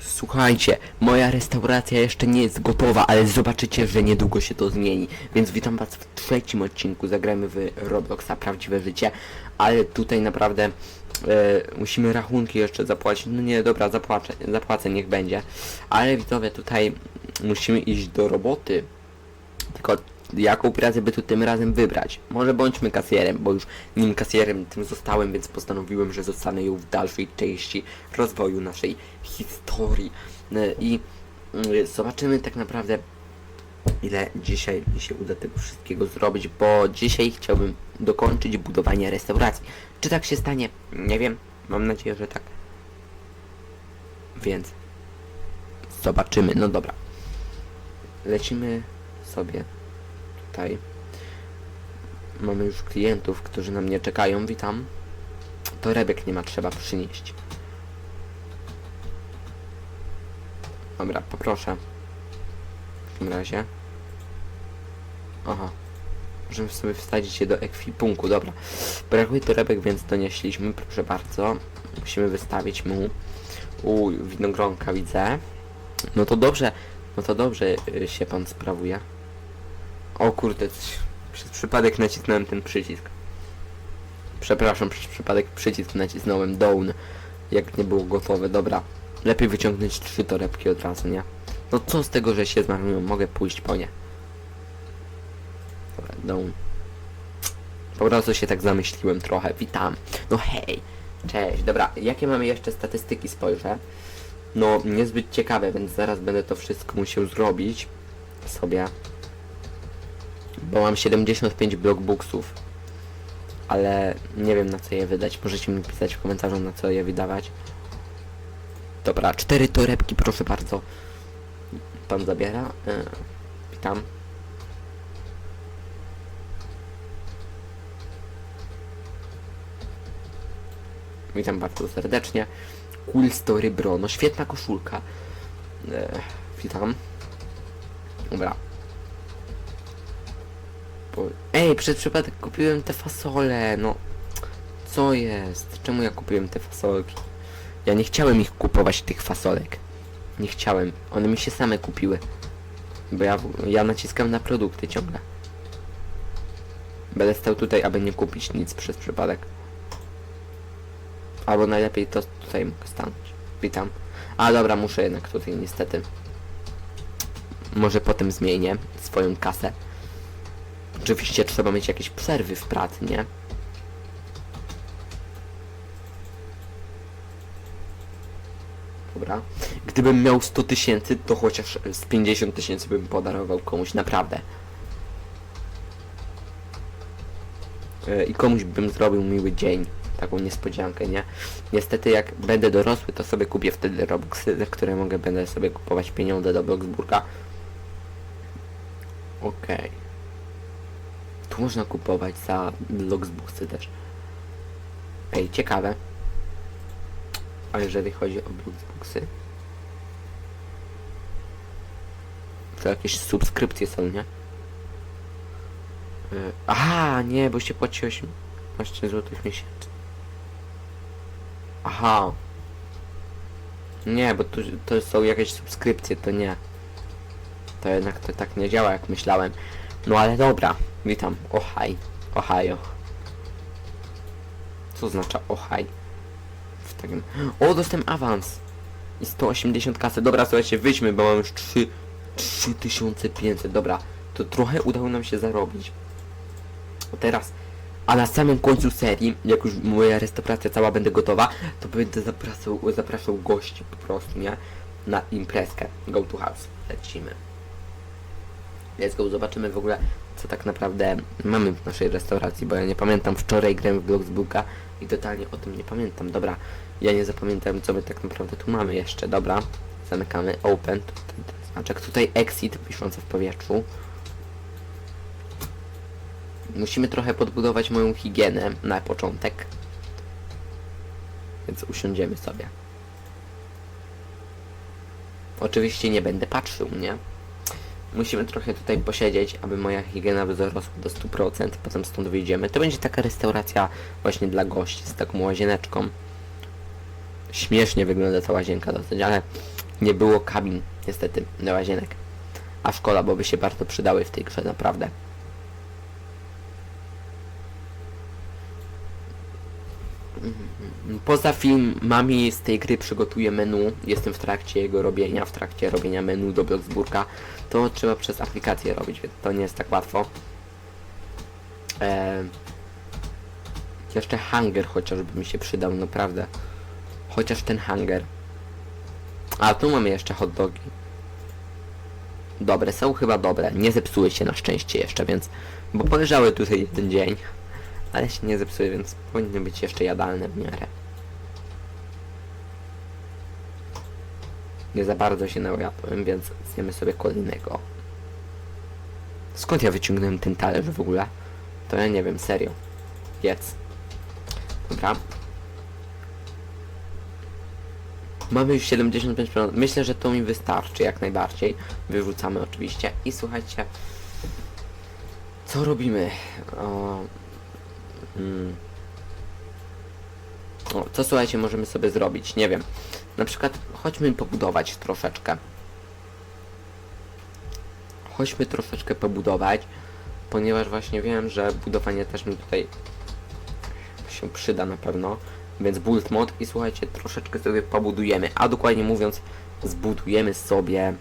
Słuchajcie, moja restauracja jeszcze nie jest gotowa, ale zobaczycie, że niedługo się to zmieni. Więc witam was w trzecim odcinku, zagrajmy w Robloxa Prawdziwe Życie. Ale tutaj naprawdę e, musimy rachunki jeszcze zapłacić. No nie, dobra, zapłacę, zapłacę, niech będzie. Ale widzowie, tutaj musimy iść do roboty. Tylko jaką pracę by tu tym razem wybrać? Może bądźmy kasjerem, bo już nim kasjerem tym zostałem, więc postanowiłem, że zostanę ją w dalszej części rozwoju naszej historii. E, I mm, zobaczymy tak naprawdę ile dzisiaj mi się uda tego wszystkiego zrobić, bo dzisiaj chciałbym dokończyć budowanie restauracji. Czy tak się stanie? Nie wiem. Mam nadzieję, że tak. Więc zobaczymy. No dobra. Lecimy sobie tutaj. Mamy już klientów, którzy na mnie czekają. Witam. Torebek nie ma, trzeba przynieść. Dobra, poproszę. W takim razie. Aha. Możemy sobie wsadzić je do ekwipunku, dobra. Brakuje torebek, więc donieśliśmy, proszę bardzo. Musimy wystawić mu. U winogronka widzę. No to dobrze, no to dobrze y, się pan sprawuje. O kurde, przez przypadek nacisnąłem ten przycisk. Przepraszam, przez przypadek przycisk nacisnąłem down, jak nie było gotowe. Dobra, lepiej wyciągnąć trzy torebki od razu, nie? No co z tego, że się zmarnują, mogę pójść po nie. Dobra, down. Po prostu się tak zamyśliłem trochę, witam. No hej, cześć, dobra, jakie mamy jeszcze statystyki spojrzę? No, niezbyt ciekawe, więc zaraz będę to wszystko musiał zrobić sobie. Bo mam 75 blockbooksów. Ale nie wiem na co je wydać. Możecie mi pisać w komentarzu na co je wydawać. Dobra, cztery torebki, proszę bardzo. Pan zabiera. E, witam. Witam bardzo serdecznie. Cool Story Bro, no świetna koszulka. E, witam. Dobra. Ej, przez przypadek kupiłem te fasole, no. Co jest? Czemu ja kupiłem te fasolki? Ja nie chciałem ich kupować, tych fasolek. Nie chciałem. One mi się same kupiły. Bo ja, ja naciskam na produkty ciągle. Będę stał tutaj, aby nie kupić nic przez przypadek. Albo najlepiej to tutaj mogę stanąć. Witam. A dobra, muszę jednak tutaj niestety. Może potem zmienię swoją kasę. Oczywiście trzeba mieć jakieś przerwy w pracy, nie? Dobra. Gdybym miał 100 tysięcy, to chociaż z 50 tysięcy bym podarował komuś, naprawdę. E, I komuś bym zrobił miły dzień. Taką niespodziankę, nie? Niestety jak będę dorosły, to sobie kupię wtedy Robuxy, za które mogę będę sobie kupować pieniądze do Bloxburga. Okej. Tu można kupować za Bloxbuksy też. Ej, ciekawe. A jeżeli chodzi o Bloxbuksy? To jakieś subskrypcje są, nie? Y, Aha, nie, bo się płaci 18 zł miesięcznie. Aha. Nie, bo tu to są jakieś subskrypcje, to nie. To jednak to tak nie działa jak myślałem. No ale dobra, witam. Ohaj. Ohio. Co oznacza ohaj? W takim... O, dostałem awans. I 180 kasy. Dobra, słuchajcie, wyjdźmy, bo mam już 3... 3500. Dobra, to trochę udało nam się zarobić. Teraz, a na samym końcu serii, jak już moja restauracja cała będzie gotowa, to będę zapraszał, zapraszał gości po prostu, nie? Na imprezkę. Go to house. Lecimy. Let's go, zobaczymy w ogóle, co tak naprawdę mamy w naszej restauracji, bo ja nie pamiętam, wczoraj grałem w Bloxbooka i totalnie o tym nie pamiętam. Dobra, ja nie zapamiętam, co my tak naprawdę tu mamy jeszcze. Dobra, zamykamy, open, tutaj ten znaczek, tutaj exit, wiszący w powietrzu. Musimy trochę podbudować moją higienę na początek. Więc usiądziemy sobie. Oczywiście nie będę patrzył, nie? Musimy trochę tutaj posiedzieć, aby moja higiena wzrosła do 100%, potem stąd wyjdziemy. To będzie taka restauracja właśnie dla gości z taką łazieneczką. Śmiesznie wygląda ta łazienka dosyć, ale nie było kabin, niestety, do łazienek. A szkoda, bo by się bardzo przydały w tej grze, naprawdę. Poza filmami z tej gry przygotuję menu, jestem w trakcie jego robienia, w trakcie robienia menu do Bloxburga, to trzeba przez aplikację robić, więc to nie jest tak łatwo. Eee, jeszcze hanger chociażby mi się przydał, naprawdę. Chociaż ten hanger. A, tu mamy jeszcze hot dogi. Dobre, są chyba dobre. Nie zepsuły się na szczęście jeszcze, więc... Bo poleżały tutaj jeden dzień. Ale się nie zepsuły, więc powinny być jeszcze jadalne w miarę. Nie za bardzo się najadłem, więc zjemy sobie kolejnego. Skąd ja wyciągnąłem ten talerz w ogóle? To ja nie wiem, serio. Jedz. Dobra. Mamy już 75%. Myślę, że to mi wystarczy jak najbardziej. Wyrzucamy oczywiście. I słuchajcie. Co robimy? O, mm. o, co słuchajcie możemy sobie zrobić? Nie wiem. Na przykład chodźmy pobudować troszeczkę. Chodźmy troszeczkę pobudować. Ponieważ właśnie wiem, że budowanie też mi tutaj się przyda na pewno. Więc build mod i słuchajcie, troszeczkę sobie pobudujemy, a dokładnie mówiąc, zbudujemy sobie...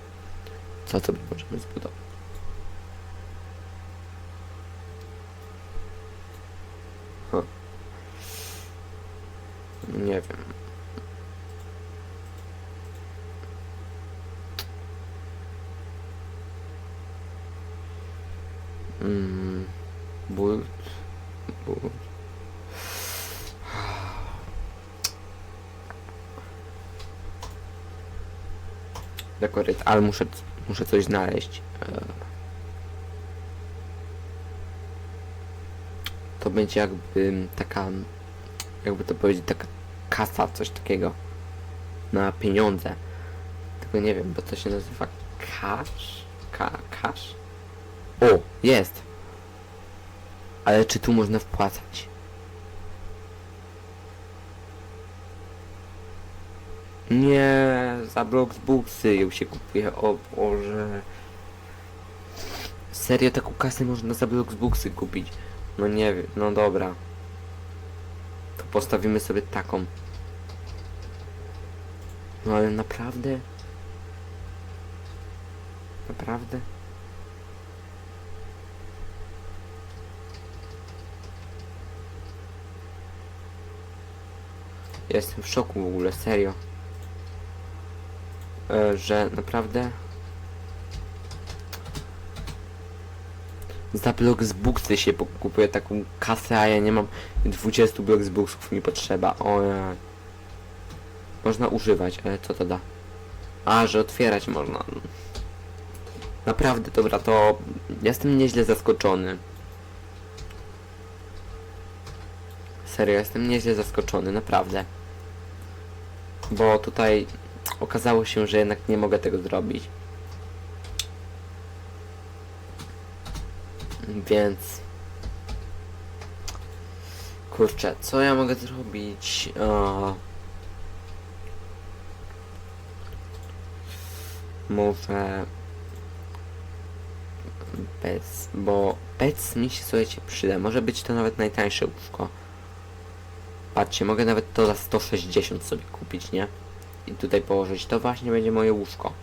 Co sobie możemy zbudować? Nie wiem. Mm, build, build. dekoryt, ale muszę, muszę coś znaleźć. E, To będzie jakby taka, jakby to powiedzieć, taka kasa, coś takiego na pieniądze. Tylko nie wiem, bo to się nazywa cash? Ka cash? O, jest! Ale czy tu można wpłacać? Nie, za Bloxbuksy ją się kupuje, o Boże. Serio, taką kasę można za Bloxbuksy kupić? No nie wiem, no dobra. To postawimy sobie taką. No ale naprawdę? Naprawdę? Jestem w szoku w ogóle, serio e, że naprawdę za blok z buksy się kupuje taką kasę, a ja nie mam 20 blok z buksów mi potrzeba. O ja. Można używać, ale co to da? A, że otwierać można. Naprawdę, dobra, to jestem nieźle zaskoczony. Serio, jestem nieźle zaskoczony, naprawdę. Bo tutaj okazało się, że jednak nie mogę tego zrobić. Więc... Kurczę, co ja mogę zrobić? Może... Bez, bo pec mi się słuchajcie przyda. Może być to nawet najtańsze łóżko. Patrzcie, mogę nawet to za 160 sobie kupić, nie? i tutaj położyć. To właśnie będzie moje łóżko.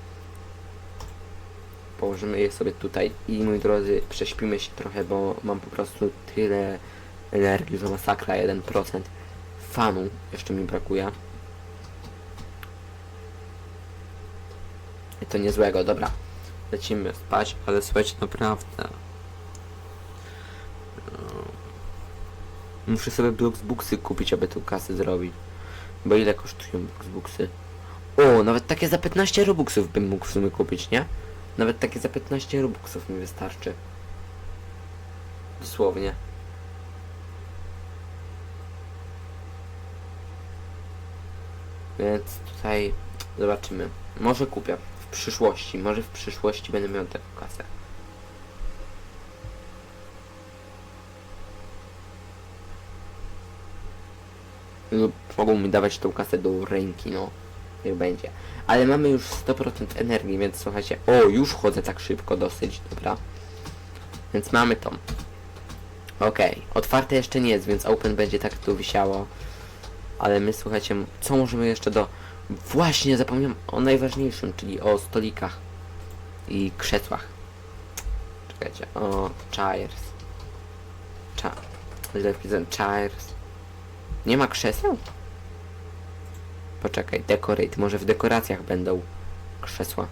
Położymy je sobie tutaj i moi drodzy, prześpimy się trochę, bo mam po prostu tyle energii, że masakra 1%. Fanu jeszcze mi brakuje. I to niezłego, dobra. Lecimy spać, ale słuchajcie, naprawdę. Muszę sobie Bloxbuksy kupić, aby tu kasę zrobić. Bo ile kosztują Bloxbuksy? O, nawet takie za 15 robuxów bym mógł w sumie kupić, nie? Nawet takie za 15 robuxów mi wystarczy. Dosłownie. Więc tutaj zobaczymy. Może kupię w przyszłości. Może w przyszłości będę miał taką kasę. Lub mogą mi dawać tą kasę do ręki, no. niech będzie. Ale mamy już 100% energii, więc słuchajcie, o, już chodzę tak szybko dosyć, dobra. Więc mamy to. Okej, otwarte jeszcze nie jest, więc open będzie tak tu wisiało. Ale my słuchajcie, co możemy jeszcze do... Właśnie, zapomniałem o najważniejszym, czyli o stolikach i krzesłach. Czekajcie, o chairs. Cha... Źle wpisałem, chairs. Nie ma krzeseł? Poczekaj, decorate, może w dekoracjach będą krzesła.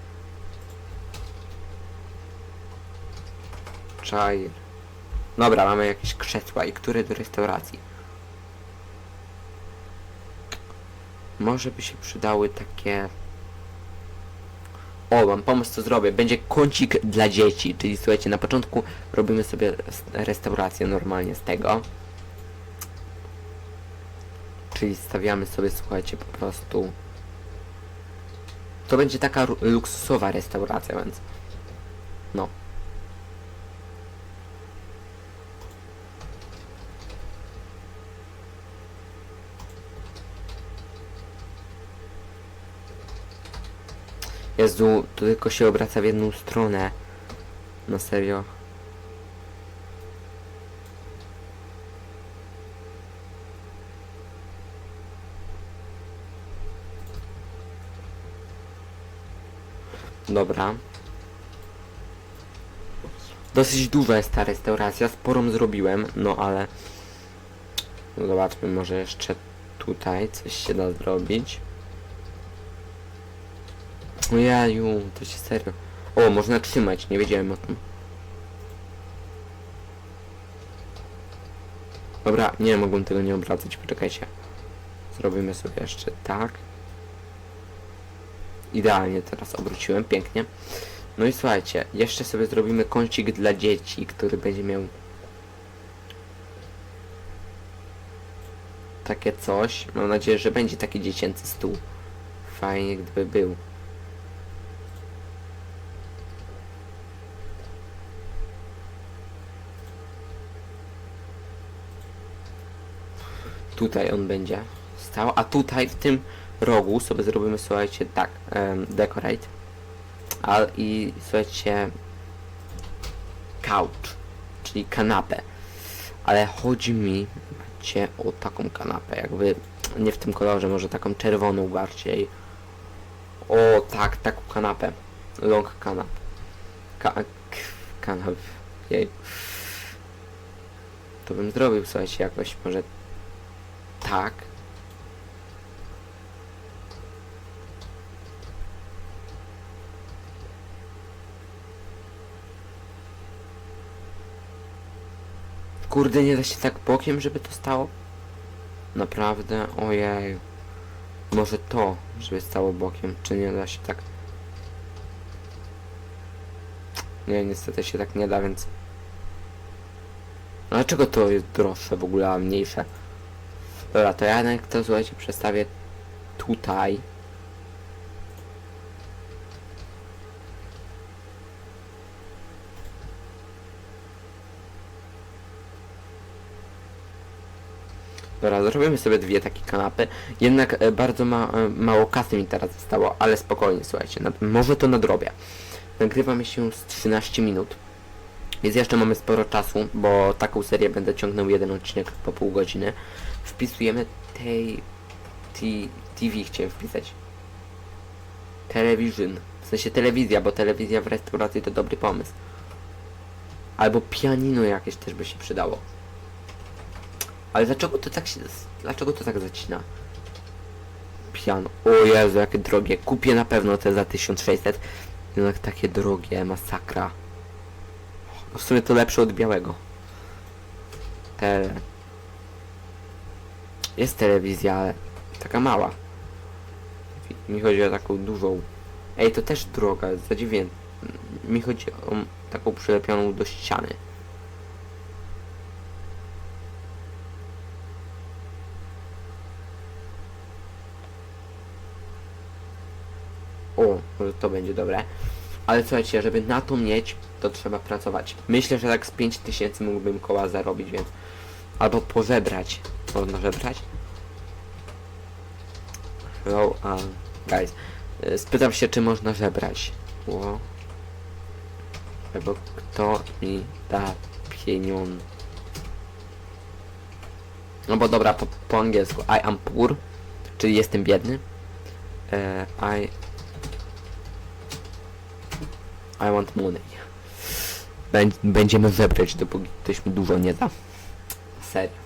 Chair. Dobra, mamy jakieś krzesła i które do restauracji? Może by się przydały takie... O, mam pomysł co zrobię. Będzie kącik dla dzieci, czyli słuchajcie, na początku robimy sobie restaurację normalnie z tego. Czyli stawiamy sobie, słuchajcie, po prostu... To będzie taka luksusowa restauracja, więc... No. Jezu, to tylko się obraca w jedną stronę. Na serio. Dobra. Dosyć duża jest ta restauracja, sporą zrobiłem, no ale... No zobaczmy, może jeszcze tutaj coś się da zrobić. Ojeju, to się serio. O, można trzymać, nie wiedziałem o tym. Dobra, nie mogłem tego nie obracać, poczekajcie. Zrobimy sobie jeszcze tak. Idealnie teraz obróciłem, pięknie. No i słuchajcie, jeszcze sobie zrobimy kącik dla dzieci, który będzie miał takie coś. Mam nadzieję, że będzie taki dziecięcy stół. Fajnie gdyby był. Tutaj on będzie stał, a tutaj w tym rogu sobie zrobimy, słuchajcie, tak, em, decorate. I słuchajcie, couch, czyli kanapę. Ale chodzi mi, macie, o taką kanapę, jakby nie w tym kolorze, może taką czerwoną bardziej. O, tak, taką kanapę. Long kanap. Ka kanap. Jej. To bym zrobił, słuchajcie, jakoś może tak. Kurde, nie da się tak bokiem, żeby to stało? Naprawdę? Ojej. Może to, żeby stało bokiem, czy nie da się tak? Nie, niestety się tak nie da, więc... A Dlaczego to jest droższe w ogóle, a mniejsze? Dobra, to ja jak to słuchajcie przestawię tutaj. Dobra, zrobimy sobie dwie takie kanapy. Jednak e, bardzo ma, e, mało kasy mi teraz zostało, ale spokojnie, słuchajcie, może to nadrobię. Nagrywamy się z 13 minut. Więc jeszcze mamy sporo czasu, bo taką serię będę ciągnął jeden odcinek po pół godziny. Wpisujemy tej... TV chciałem wpisać. Television. W sensie telewizja, bo telewizja w restauracji to dobry pomysł. Albo pianino jakieś też by się przydało. Ale dlaczego to tak się... Dlaczego to tak zacina? Piano. O Jezu, jakie drogie. Kupię na pewno te za 1600. Jednak takie drogie, masakra. W sumie to lepsze od białego. Tele. Jest telewizja, ale taka mała. Mi chodzi o taką dużą. Ej, to też droga, zadziwię. Mi chodzi o taką przylepioną do ściany. O, może to będzie dobre. Ale słuchajcie, żeby na to mieć, to trzeba pracować. Myślę, że tak z 5000 mógłbym koła zarobić, więc... Albo pożebrać. Można żebrać? Hello, a... guys. Y, Spytam się, czy można żebrać. Albo kto mi da pieniądze. No bo dobra, po, po angielsku. I am poor, czyli jestem biedny. E, I... I want money. Bę- Będziemy żebrać, dopóki ktoś mi dużo nie da. Serio.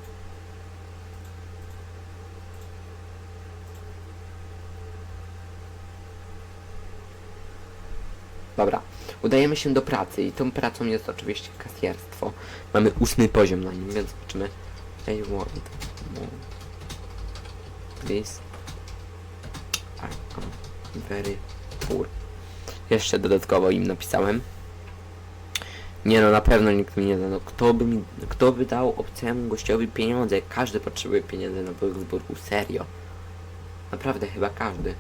Dobra, udajemy się do pracy i tą pracą jest oczywiście kasjerstwo. Mamy ósmy poziom na nim, więc zobaczymy. I want. Please. I am very poor. Jeszcze dodatkowo im napisałem. Nie no, na pewno nikt mi nie da. No, kto by mi, kto by dał obcemu gościowi pieniądze? Każdy potrzebuje pieniędzy na Bloxburgu, serio. Naprawdę, chyba każdy.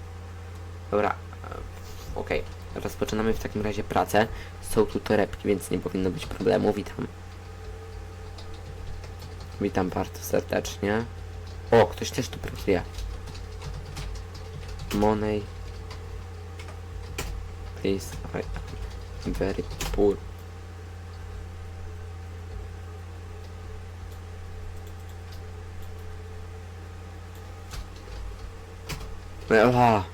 Dobra, e, okej. Rozpoczynamy w takim razie pracę. Są tu torebki, więc nie powinno być problemu. Witam. Witam bardzo serdecznie. O, ktoś też tu pracuje. Money. Please, I am very poor. Ela.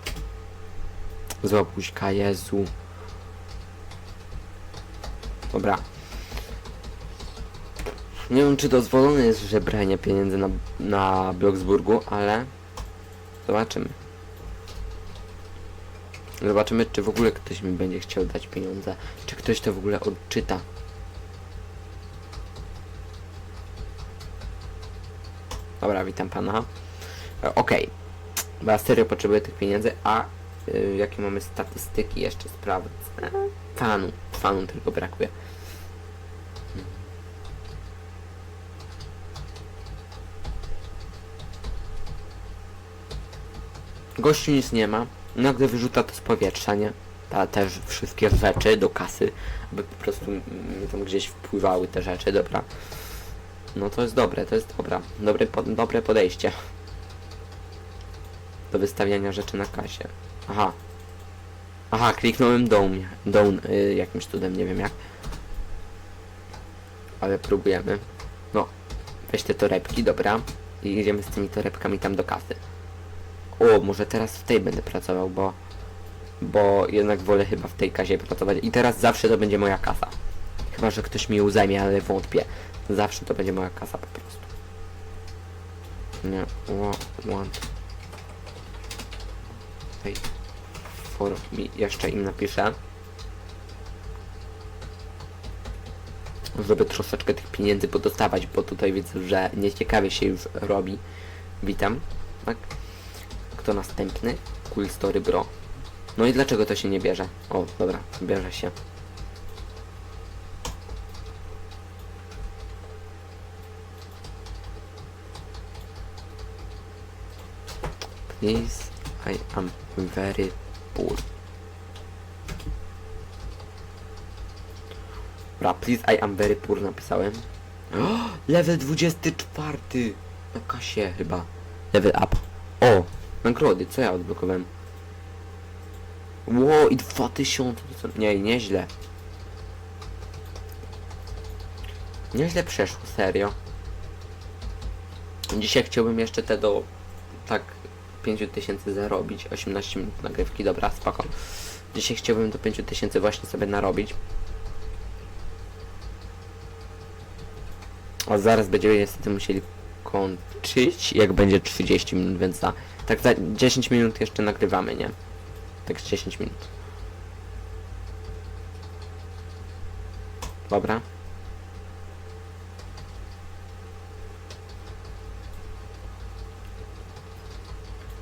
Zła Jezu. Dobra. Nie wiem, czy dozwolone jest żebranie pieniędzy na, na Bloksburgu, ale zobaczymy. Zobaczymy, czy w ogóle ktoś mi będzie chciał dać pieniądze. Czy ktoś to w ogóle odczyta. Dobra, witam pana. E, Okej. Bo ja serio potrzebuję tych pieniędzy, a y, jakie mamy statystyki jeszcze sprawdzę. Fanu. Fanu tylko brakuje. Gościu nic nie ma. Nagle wyrzuca to z powietrza, nie? Ta też wszystkie rzeczy do kasy, aby po prostu mi tam gdzieś wpływały te rzeczy, dobra. No to jest dobre, to jest dobra. Dobre, po, dobre podejście. Do wystawiania rzeczy na kasie. Aha. Aha, kliknąłem down, down y, jakimś cudem, nie wiem jak. Ale próbujemy. No, weź te torebki, dobra. I idziemy z tymi torebkami tam do kasy. O, może teraz w tej będę pracował, bo... Bo jednak wolę chyba w tej kasie pracować. I teraz zawsze to będzie moja kasa. Chyba, że ktoś mi ją zajmie, ale wątpię. Zawsze to będzie moja kasa po prostu. Nie, want. Hej. For mi jeszcze im napiszę. Żeby troszeczkę tych pieniędzy podostawać, bo tutaj widzę, że nieciekawie się już robi. Witam. Tak? Kto następny? Cool Story Bro. No i dlaczego to się nie bierze? O, dobra, bierze się. Please, I am very poor. Dobra, please, I am very poor napisałem. O, level 24! Na kasie chyba. Level up. O, nagrody, co ja odblokowałem? Ło, i 2000, to co? Nie, nieźle. Nieźle przeszło, serio. Dzisiaj chciałbym jeszcze te do tak 5000 zarobić. 18 minut nagrywki, dobra, spoko. Dzisiaj chciałbym do 5000 właśnie sobie narobić. A zaraz będziemy niestety musieli kończyć, jak będzie 30 minut, więc za, tak za 10 minut jeszcze nagrywamy, nie? Tak z 10 minut. Dobra.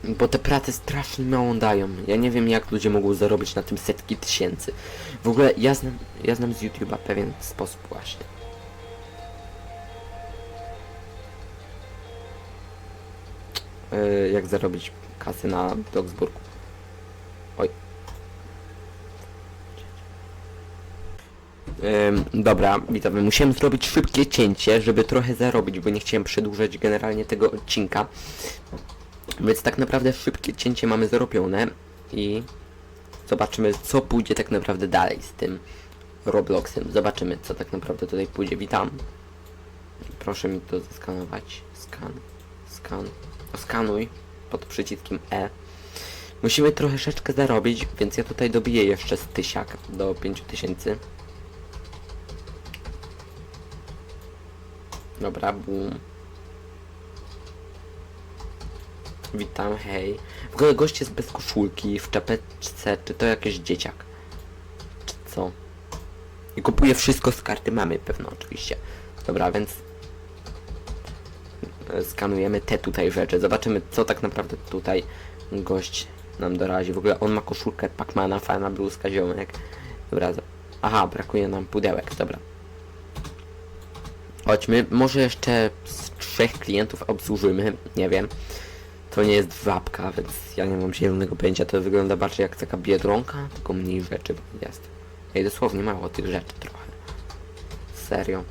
Bo te prace strasznie mało dają. Ja nie wiem jak ludzie mogą zarobić na tym setki tysięcy. W ogóle ja znam, ja znam z YouTube'a pewien sposób właśnie. Jak zarobić kasy na Bloxburgu. Oj. Dobra, witamy. Musiałem zrobić szybkie cięcie, żeby trochę zarobić, bo nie chciałem przedłużać generalnie tego odcinka. Więc tak naprawdę szybkie cięcie mamy zrobione. i zobaczymy co pójdzie tak naprawdę dalej z tym Robloxem. Zobaczymy co tak naprawdę tutaj pójdzie. Witam. Proszę mi to zeskanować. Skan. Skan. Skanuj pod przyciskiem E. Musimy troszeczkę zarobić, więc ja tutaj dobiję jeszcze z tysiak do 5000. Dobra, boom. Witam, hej. W ogóle gość jest bez koszulki, w czapeczce, czy to jakiś dzieciak? Czy co? I kupuje wszystko z karty mamy, pewno oczywiście. Dobra, więc skanujemy te tutaj rzeczy. Zobaczymy, co tak naprawdę tutaj gość nam dorazi. W ogóle on ma koszulkę Pacmana, fajna bluzka, ziomek. Dobra, aha, brakuje nam pudełek, dobra. Chodźmy, może jeszcze z trzech klientów obsłużymy, nie wiem. To nie jest wapka, więc ja nie mam zielonego pojęcia. To wygląda bardziej jak taka biedronka, tylko mniej rzeczy jest. Ej, dosłownie mało tych rzeczy trochę. Serio.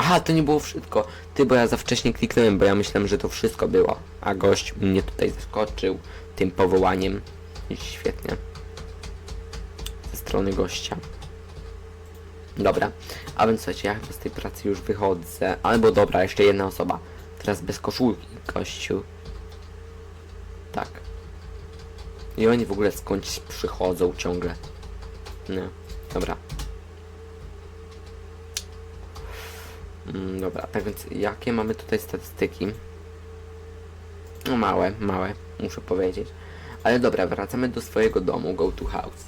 Aha, to nie było wszystko. Ty, bo ja za wcześnie kliknąłem, bo ja myślałem, że to wszystko było. A gość mnie tutaj zaskoczył tym powołaniem. Świetnie. Ze strony gościa. Dobra, a więc słuchajcie, ja chyba z tej pracy już wychodzę. Albo dobra, jeszcze jedna osoba. Teraz bez koszulki, gościu. Tak. I oni w ogóle skądś przychodzą ciągle. No, dobra. Mm, dobra, tak więc jakie mamy tutaj statystyki? No małe, małe, muszę powiedzieć. Ale dobra, wracamy do swojego domu, go to house.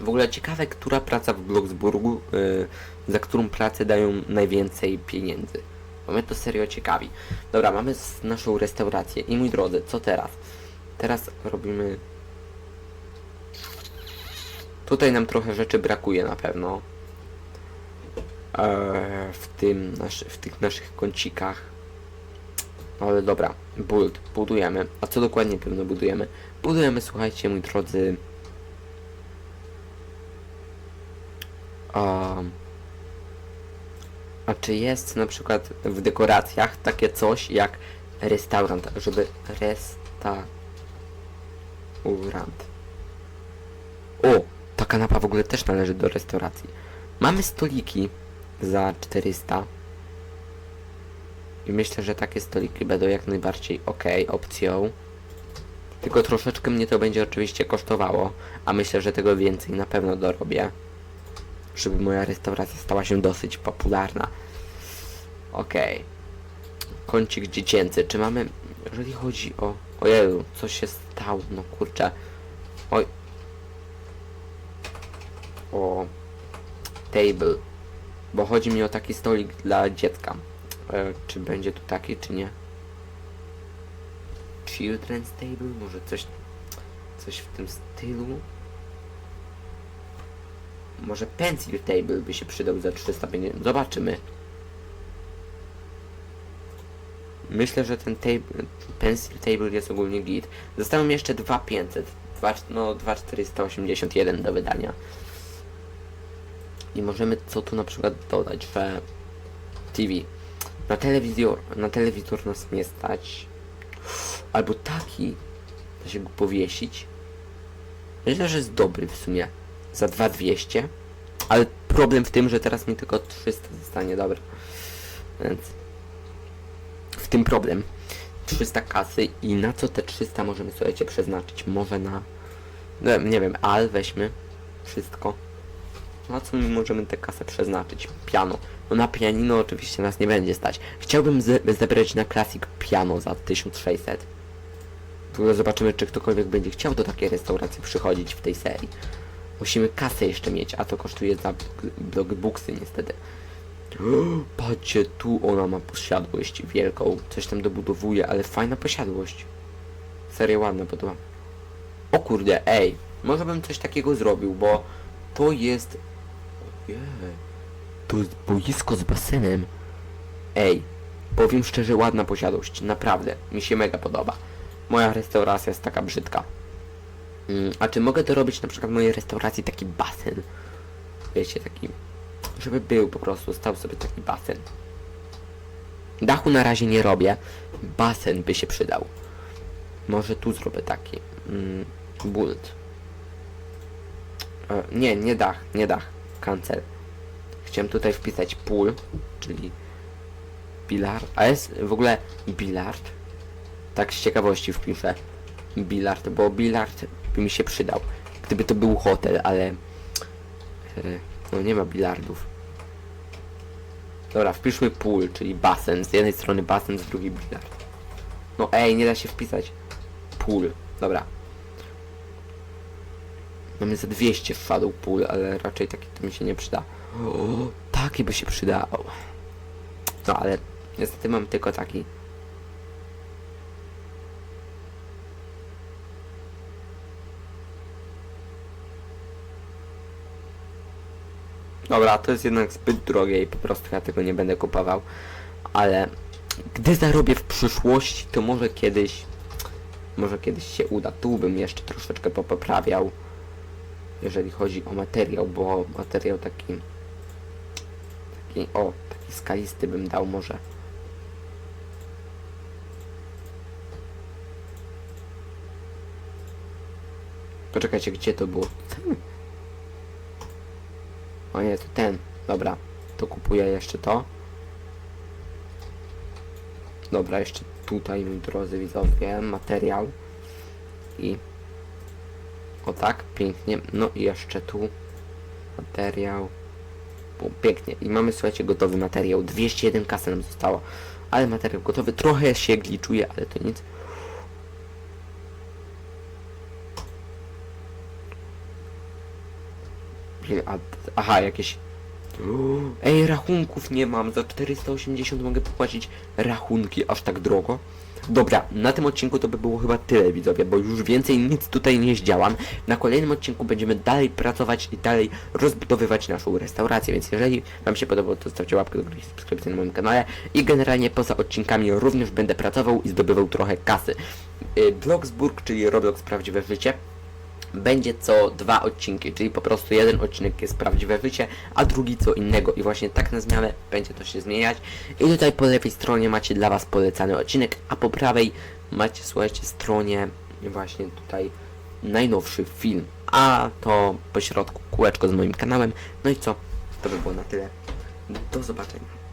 W ogóle ciekawe, która praca w Bloksburgu, yy, za którą pracę dają najwięcej pieniędzy. Bo mnie to serio ciekawi. Dobra, mamy naszą restaurację. I mój drodzy, co teraz? Teraz robimy... Tutaj nam trochę rzeczy brakuje na pewno. Eee, w tym, w tych naszych kącikach. Ale dobra, build, budujemy. A co dokładnie pewno budujemy? Budujemy, słuchajcie, mój drodzy... Um, a czy jest na przykład w dekoracjach takie coś jak restaurant, żeby restaurant. O, ta kanapa w ogóle też należy do restauracji. Mamy stoliki za 400. I myślę, że takie stoliki będą jak najbardziej ok opcją. Tylko troszeczkę mnie to będzie oczywiście kosztowało, a myślę, że tego więcej na pewno dorobię żeby moja restauracja stała się dosyć popularna. Okej. Kącik dziecięcy. Czy mamy... Jeżeli chodzi o... Ojeju, co się stało? No kurczę. Oj. O... Table. Bo chodzi mi o taki stolik dla dziecka. E, czy będzie tu taki, czy nie? Children's table? Może coś... Coś w tym stylu? Może pencil table by się przydał za 350. Zobaczymy. Myślę, że ten table, pencil table jest ogólnie git. Zostały mi jeszcze 2500. Dwa, no 2481 do wydania. I możemy co tu na przykład dodać, że TV. Na telewizor, na telewizor nas nie stać. Albo taki. Da się go powiesić. Myślę, że jest dobry w sumie za 2200 ale problem w tym, że teraz mi tylko 300 zostanie, dobra więc w tym problem 300 kasy i na co te 300 możemy słuchajcie przeznaczyć może na no, nie wiem, al weźmy wszystko na co my możemy tę kasę przeznaczyć? Piano. No na pianino oczywiście nas nie będzie stać. Chciałbym ze zebrać na klasik piano za 1600. W ogóle zobaczymy, czy ktokolwiek będzie chciał do takiej restauracji przychodzić w tej serii. Musimy kasę jeszcze mieć, a to kosztuje za blogbooksy niestety. Patrzcie, tu ona ma posiadłość wielką. Coś tam dobudowuje, ale fajna posiadłość. Serio ładna podoba. O kurde, ej. Może bym coś takiego zrobił, bo to jest... To jest boisko z basenem. Ej. Powiem szczerze, ładna posiadłość. Naprawdę. Mi się mega podoba. Moja restauracja jest taka brzydka. Mm, a czy mogę dorobić na przykład mojej restauracji taki basen? Wiecie, taki... Żeby był po prostu, stał sobie taki basen. Dachu na razie nie robię. Basen by się przydał. Może tu zrobię taki. Mm, build. E, nie, nie dach, nie dach. Cancel. Chciałem tutaj wpisać pool, czyli bilard. A jest w ogóle bilard? Tak z ciekawości wpiszę. Bilard, bo bilard by mi się przydał. Gdyby to był hotel, ale... e, No nie ma bilardów. Dobra, wpiszmy pool, czyli basen. Z jednej strony basen, z drugiej bilard. No ej, nie da się wpisać. Pool. Dobra. Mamy za 200 wpadł pool, ale raczej taki to mi się nie przyda. O, taki by się przydał. No ale niestety mam tylko taki. Dobra, to jest jednak zbyt drogie i po prostu ja tego nie będę kupował. Ale gdy zarobię w przyszłości, to może kiedyś może kiedyś się uda. Tu bym jeszcze troszeczkę poprawiał, jeżeli chodzi o materiał, bo materiał taki, taki, o, taki skalisty bym dał może. Poczekajcie, gdzie to było? O nie, to ten. Dobra, to kupuję jeszcze to. Dobra, jeszcze tutaj, drodzy widzowie, materiał. I... O tak, pięknie. No i jeszcze tu materiał. O, pięknie. I mamy, słuchajcie, gotowy materiał. 201 kasy nam zostało. Ale materiał gotowy. Trochę się gliczuje, ale to nic. Aha, jakieś... Ej, rachunków nie mam. Za 480 mogę popłacić rachunki aż tak drogo. Dobra, na tym odcinku to by było chyba tyle widzowie, bo już więcej nic tutaj nie zdziałam. Na kolejnym odcinku będziemy dalej pracować i dalej rozbudowywać naszą restaurację, więc jeżeli Wam się podobało, to zostawcie łapkę do góry i subskrypcję na moim kanale. I generalnie poza odcinkami również będę pracował i zdobywał trochę kasy. Y, Bloxburg, czyli Roblox Prawdziwe Życie, będzie co dwa odcinki, czyli po prostu jeden odcinek jest prawdziwe życie, a drugi co innego i właśnie tak na zmianę będzie to się zmieniać. I tutaj po lewej stronie macie dla Was polecany odcinek, a po prawej macie, słuchajcie, stronie właśnie tutaj najnowszy film, a to po środku kółeczko z moim kanałem. No i co? To by było na tyle. Do zobaczenia.